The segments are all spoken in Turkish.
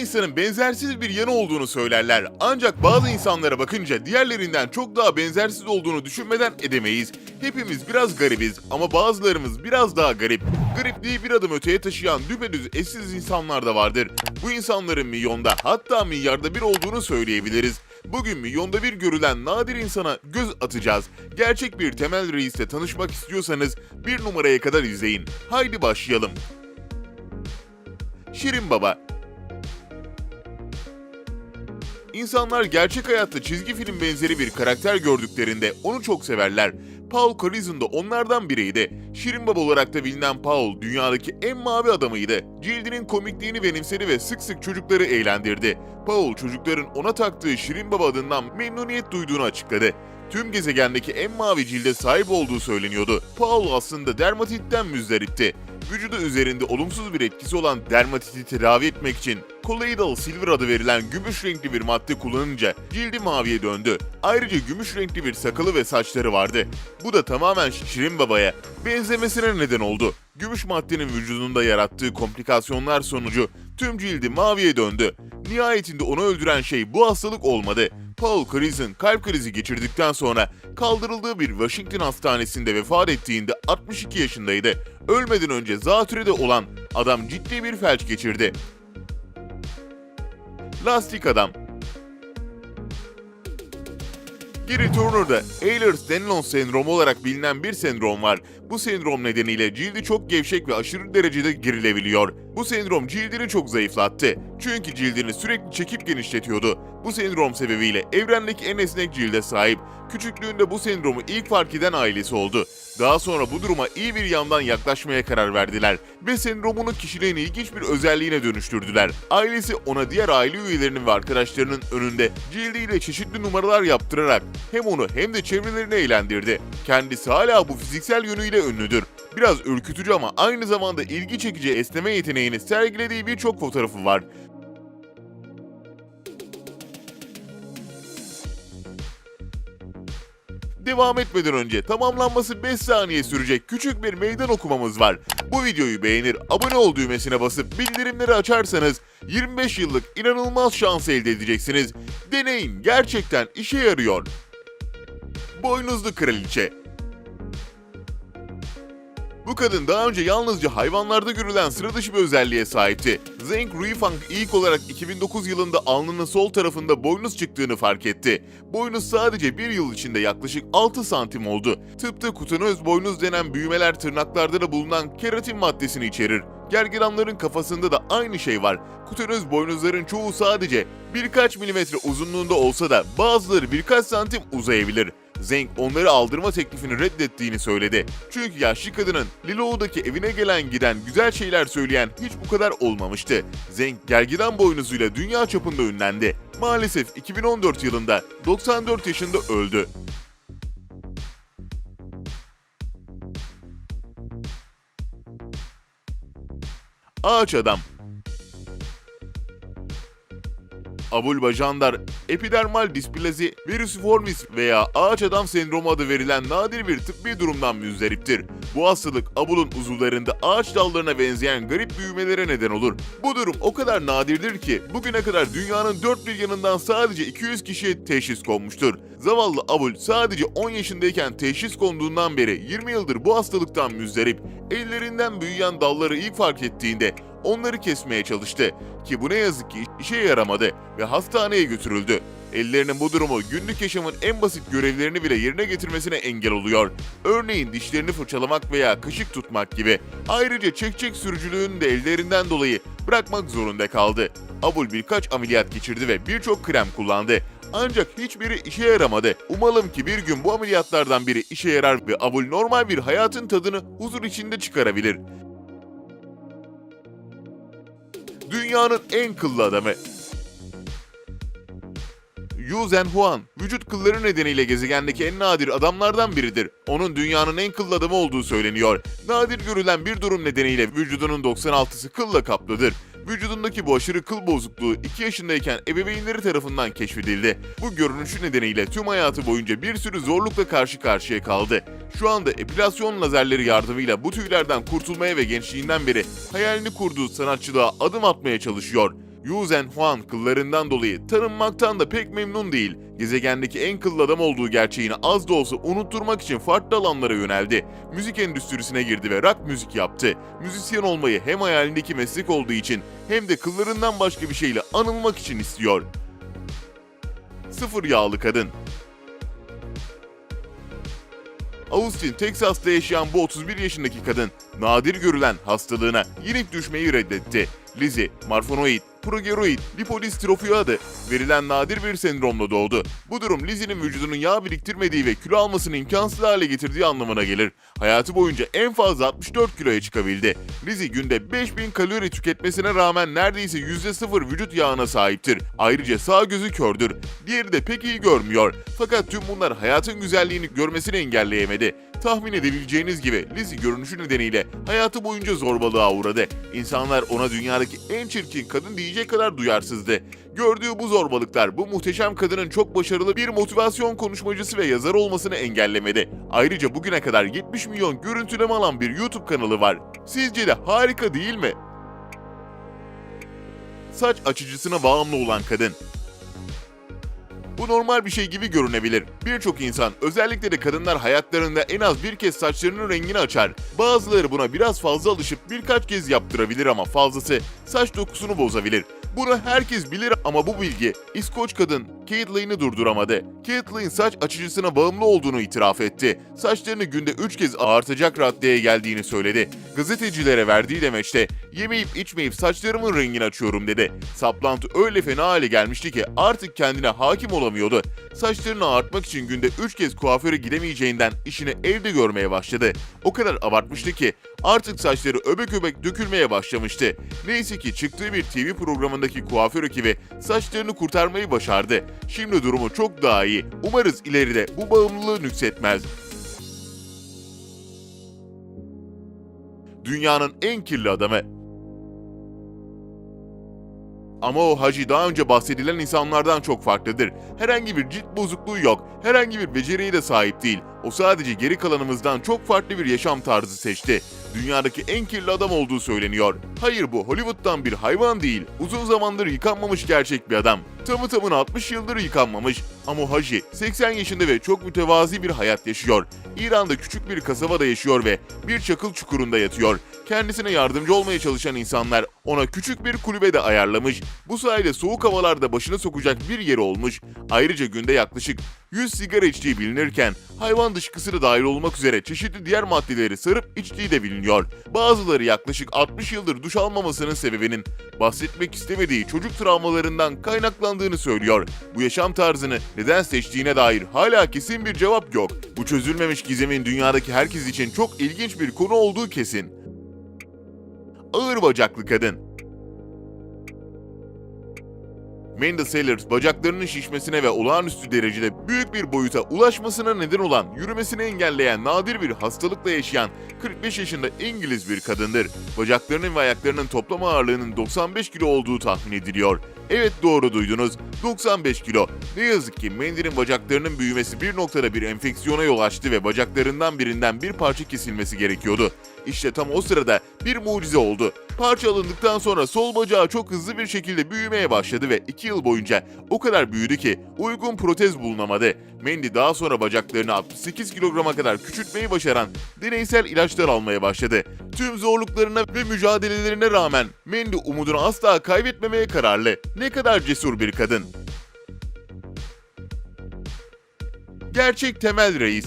insanın benzersiz bir yanı olduğunu söylerler. Ancak bazı insanlara bakınca diğerlerinden çok daha benzersiz olduğunu düşünmeden edemeyiz. Hepimiz biraz garibiz ama bazılarımız biraz daha garip. Garipliği bir adım öteye taşıyan düpedüz eşsiz insanlar da vardır. Bu insanların milyonda hatta milyarda bir olduğunu söyleyebiliriz. Bugün milyonda bir görülen nadir insana göz atacağız. Gerçek bir temel reisle tanışmak istiyorsanız bir numaraya kadar izleyin. Haydi başlayalım. Şirin Baba İnsanlar gerçek hayatta çizgi film benzeri bir karakter gördüklerinde onu çok severler. Paul Corizon da onlardan biriydi. Şirin Baba olarak da bilinen Paul, dünyadaki en mavi adamıydı. Cildinin komikliğini benimsedi ve sık sık çocukları eğlendirdi. Paul, çocukların ona taktığı Şirin Baba adından memnuniyet duyduğunu açıkladı. Tüm gezegendeki en mavi cilde sahip olduğu söyleniyordu. Paul aslında dermatitten müzdaripti. Vücudu üzerinde olumsuz bir etkisi olan dermatiti tedavi etmek için Colloidal Silver adı verilen gümüş renkli bir madde kullanınca cildi maviye döndü. Ayrıca gümüş renkli bir sakalı ve saçları vardı. Bu da tamamen Şirin Baba'ya benzemesine neden oldu. Gümüş maddenin vücudunda yarattığı komplikasyonlar sonucu tüm cildi maviye döndü. Nihayetinde onu öldüren şey bu hastalık olmadı. Paul Corizon kalp krizi geçirdikten sonra kaldırıldığı bir Washington hastanesinde vefat ettiğinde 62 yaşındaydı. Ölmeden önce zatürrede olan adam ciddi bir felç geçirdi. Lastik Adam Gary Turner'da Ehlers-Danlos sendromu olarak bilinen bir sendrom var. Bu sendrom nedeniyle cildi çok gevşek ve aşırı derecede gerilebiliyor. Bu sendrom cildini çok zayıflattı. Çünkü cildini sürekli çekip genişletiyordu. Bu sendrom sebebiyle evrendeki en esnek cilde sahip. Küçüklüğünde bu sendromu ilk fark eden ailesi oldu. Daha sonra bu duruma iyi bir yandan yaklaşmaya karar verdiler ve sendromunu kişiliğin ilginç bir özelliğine dönüştürdüler. Ailesi ona diğer aile üyelerinin ve arkadaşlarının önünde cildiyle çeşitli numaralar yaptırarak hem onu hem de çevrelerini eğlendirdi. Kendisi hala bu fiziksel yönüyle ünlüdür. Biraz ürkütücü ama aynı zamanda ilgi çekici esneme yeteneğini sergilediği birçok fotoğrafı var. Devam etmeden önce tamamlanması 5 saniye sürecek küçük bir meydan okumamız var. Bu videoyu beğenir, abone ol düğmesine basıp bildirimleri açarsanız 25 yıllık inanılmaz şans elde edeceksiniz. Deneyin, gerçekten işe yarıyor. Boynuzlu Kraliçe bu kadın daha önce yalnızca hayvanlarda görülen sıra dışı bir özelliğe sahipti. Zeng Ruifang ilk olarak 2009 yılında alnının sol tarafında boynuz çıktığını fark etti. Boynuz sadece bir yıl içinde yaklaşık 6 santim oldu. Tıpta kutanöz boynuz denen büyümeler tırnaklarda da bulunan keratin maddesini içerir. Gergedanların kafasında da aynı şey var. Kutanöz boynuzların çoğu sadece birkaç milimetre uzunluğunda olsa da bazıları birkaç santim uzayabilir. Zeng onları aldırma teklifini reddettiğini söyledi. Çünkü yaşlı kadının Lilo'daki evine gelen giden güzel şeyler söyleyen hiç bu kadar olmamıştı. Zeng gergedan boynuzuyla dünya çapında ünlendi. Maalesef 2014 yılında 94 yaşında öldü. Ağaç Adam Abulbajandar, epidermal displazi, virüsiformis veya ağaç adam sendromu adı verilen nadir bir tıbbi durumdan müzdariptir. Bu hastalık abulun uzuvlarında ağaç dallarına benzeyen garip büyümelere neden olur. Bu durum o kadar nadirdir ki bugüne kadar dünyanın dört bir yanından sadece 200 kişiye teşhis konmuştur. Zavallı Abul sadece 10 yaşındayken teşhis konduğundan beri 20 yıldır bu hastalıktan müzdarip. Ellerinden büyüyen dalları ilk fark ettiğinde onları kesmeye çalıştı ki bu ne yazık ki işe yaramadı ve hastaneye götürüldü. Ellerinin bu durumu günlük yaşamın en basit görevlerini bile yerine getirmesine engel oluyor. Örneğin dişlerini fırçalamak veya kaşık tutmak gibi. Ayrıca çekçek sürücülüğünü de ellerinden dolayı bırakmak zorunda kaldı. Abul birkaç ameliyat geçirdi ve birçok krem kullandı. Ancak hiçbiri işe yaramadı. Umalım ki bir gün bu ameliyatlardan biri işe yarar ve Abul normal bir hayatın tadını huzur içinde çıkarabilir. Dünyanın en kıllı adamı. Yu Zhenhuan, vücut kılları nedeniyle gezegendeki en nadir adamlardan biridir. Onun dünyanın en kıllı adamı olduğu söyleniyor. Nadir görülen bir durum nedeniyle vücudunun 96'sı kılla kaplıdır. Vücudundaki bu aşırı kıl bozukluğu 2 yaşındayken ebeveynleri tarafından keşfedildi. Bu görünüşü nedeniyle tüm hayatı boyunca bir sürü zorlukla karşı karşıya kaldı. Şu anda epilasyon lazerleri yardımıyla bu tüylerden kurtulmaya ve gençliğinden beri hayalini kurduğu sanatçılığa adım atmaya çalışıyor. Yuzen Huan kıllarından dolayı tanınmaktan da pek memnun değil. Gezegendeki en kıllı adam olduğu gerçeğini az da olsa unutturmak için farklı alanlara yöneldi. Müzik endüstrisine girdi ve rock müzik yaptı. Müzisyen olmayı hem hayalindeki meslek olduğu için hem de kıllarından başka bir şeyle anılmak için istiyor. Sıfır yağlı kadın. Austin, Texas'ta yaşayan bu 31 yaşındaki kadın nadir görülen hastalığına yenik düşmeyi reddetti. Lizzie, marfonoid, progeroid, lipodistrofi adı verilen nadir bir sendromla doğdu. Bu durum Lizzie'nin vücudunun yağ biriktirmediği ve kilo almasını imkansız hale getirdiği anlamına gelir. Hayatı boyunca en fazla 64 kiloya çıkabildi. Lizzie günde 5000 kalori tüketmesine rağmen neredeyse %0 vücut yağına sahiptir. Ayrıca sağ gözü kördür. Diğeri de pek iyi görmüyor. Fakat tüm bunlar hayatın güzelliğini görmesini engelleyemedi. Tahmin edebileceğiniz gibi Lizzie görünüşü nedeniyle hayatı boyunca zorbalığa uğradı. İnsanlar ona dünyadaki en çirkin kadın diyecek kadar duyarsızdı. Gördüğü bu zorbalıklar bu muhteşem kadının çok başarılı bir motivasyon konuşmacısı ve yazar olmasını engellemedi. Ayrıca bugüne kadar 70 milyon görüntüleme alan bir YouTube kanalı var. Sizce de harika değil mi? Saç açıcısına bağımlı olan kadın. Bu normal bir şey gibi görünebilir. Birçok insan, özellikle de kadınlar hayatlarında en az bir kez saçlarının rengini açar. Bazıları buna biraz fazla alışıp birkaç kez yaptırabilir ama fazlası saç dokusunu bozabilir. Bunu herkes bilir ama bu bilgi İskoç kadın Caitlin'i durduramadı. Caitlin saç açıcısına bağımlı olduğunu itiraf etti. Saçlarını günde 3 kez ağartacak raddeye geldiğini söyledi. Gazetecilere verdiği demeçte yemeyip içmeyip saçlarımın rengini açıyorum dedi. Saplantı öyle fena hale gelmişti ki artık kendine hakim olamıyordu. Saçlarını ağartmak için günde 3 kez kuaföre gidemeyeceğinden işini evde görmeye başladı. O kadar abartmıştı ki artık saçları öbek öbek dökülmeye başlamıştı. Neyse ki çıktığı bir TV programındaki kuaför ekibi saçlarını kurtarmayı başardı. Şimdi durumu çok daha iyi. Umarız ileride bu bağımlılığı nüksetmez. Dünyanın en kirli adamı. Ama o Hacı daha önce bahsedilen insanlardan çok farklıdır. Herhangi bir cilt bozukluğu yok, herhangi bir beceriye de sahip değil. O sadece geri kalanımızdan çok farklı bir yaşam tarzı seçti. Dünyadaki en kirli adam olduğu söyleniyor. Hayır bu Hollywood'dan bir hayvan değil. Uzun zamandır yıkanmamış gerçek bir adam. Tamı tamına 60 yıldır yıkanmamış. Ama Haji 80 yaşında ve çok mütevazi bir hayat yaşıyor. İran'da küçük bir kasabada yaşıyor ve bir çakıl çukurunda yatıyor. Kendisine yardımcı olmaya çalışan insanlar ona küçük bir kulübe de ayarlamış. Bu sayede soğuk havalarda başını sokacak bir yeri olmuş. Ayrıca günde yaklaşık 100 sigara içtiği bilinirken hayvan dışkısı da dahil olmak üzere çeşitli diğer maddeleri sarıp içtiği de biliniyor. Bazıları yaklaşık 60 yıldır duş almamasının sebebinin bahsetmek istemediği çocuk travmalarından kaynaklandığını söylüyor. Bu yaşam tarzını neden seçtiğine dair hala kesin bir cevap yok. Bu çözülmemiş gizemin dünyadaki herkes için çok ilginç bir konu olduğu kesin. Ağır bacaklı kadın. Amanda Sellers bacaklarının şişmesine ve olağanüstü derecede büyük bir boyuta ulaşmasına neden olan yürümesini engelleyen nadir bir hastalıkla yaşayan 45 yaşında İngiliz bir kadındır. Bacaklarının ve ayaklarının toplam ağırlığının 95 kilo olduğu tahmin ediliyor. Evet doğru duydunuz. 95 kilo. Ne yazık ki Mandy'nin bacaklarının büyümesi bir noktada bir enfeksiyona yol açtı ve bacaklarından birinden bir parça kesilmesi gerekiyordu. İşte tam o sırada bir mucize oldu. Parça alındıktan sonra sol bacağı çok hızlı bir şekilde büyümeye başladı ve 2 yıl boyunca o kadar büyüdü ki uygun protez bulunamadı. Mandy daha sonra bacaklarını 68 kilograma kadar küçültmeyi başaran deneysel ilaçlar almaya başladı. Tüm zorluklarına ve mücadelelerine rağmen Mandy umudunu asla kaybetmemeye kararlı. Ne kadar cesur bir kadın. Gerçek temel reis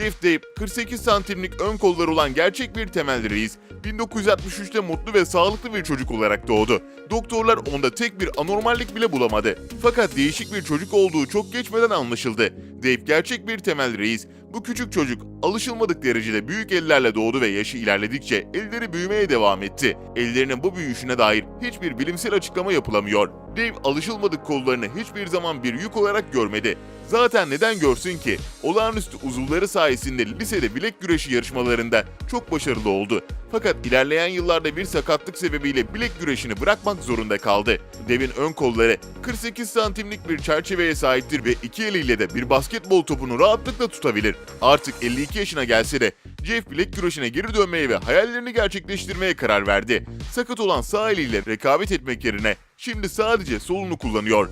Jeff Dave, 48 santimlik ön kolları olan gerçek bir temel reis, 1963'te mutlu ve sağlıklı bir çocuk olarak doğdu. Doktorlar onda tek bir anormallik bile bulamadı. Fakat değişik bir çocuk olduğu çok geçmeden anlaşıldı. Dave gerçek bir temel reis. Bu küçük çocuk alışılmadık derecede büyük ellerle doğdu ve yaşı ilerledikçe elleri büyümeye devam etti. Ellerinin bu büyüyüşüne dair hiçbir bilimsel açıklama yapılamıyor. Dave alışılmadık kollarını hiçbir zaman bir yük olarak görmedi. Zaten neden görsün ki? Olağanüstü uzuvları sayesinde lisede bilek güreşi yarışmalarında çok başarılı oldu. Fakat ilerleyen yıllarda bir sakatlık sebebiyle bilek güreşini bırakmak zorunda kaldı. Devin ön kolları 48 santimlik bir çerçeveye sahiptir ve iki eliyle de bir basketbol topunu rahatlıkla tutabilir. Artık 52 yaşına gelse de Jeff bilek güreşine geri dönmeye ve hayallerini gerçekleştirmeye karar verdi. Sakat olan sağ eliyle rekabet etmek yerine şimdi sadece solunu kullanıyor.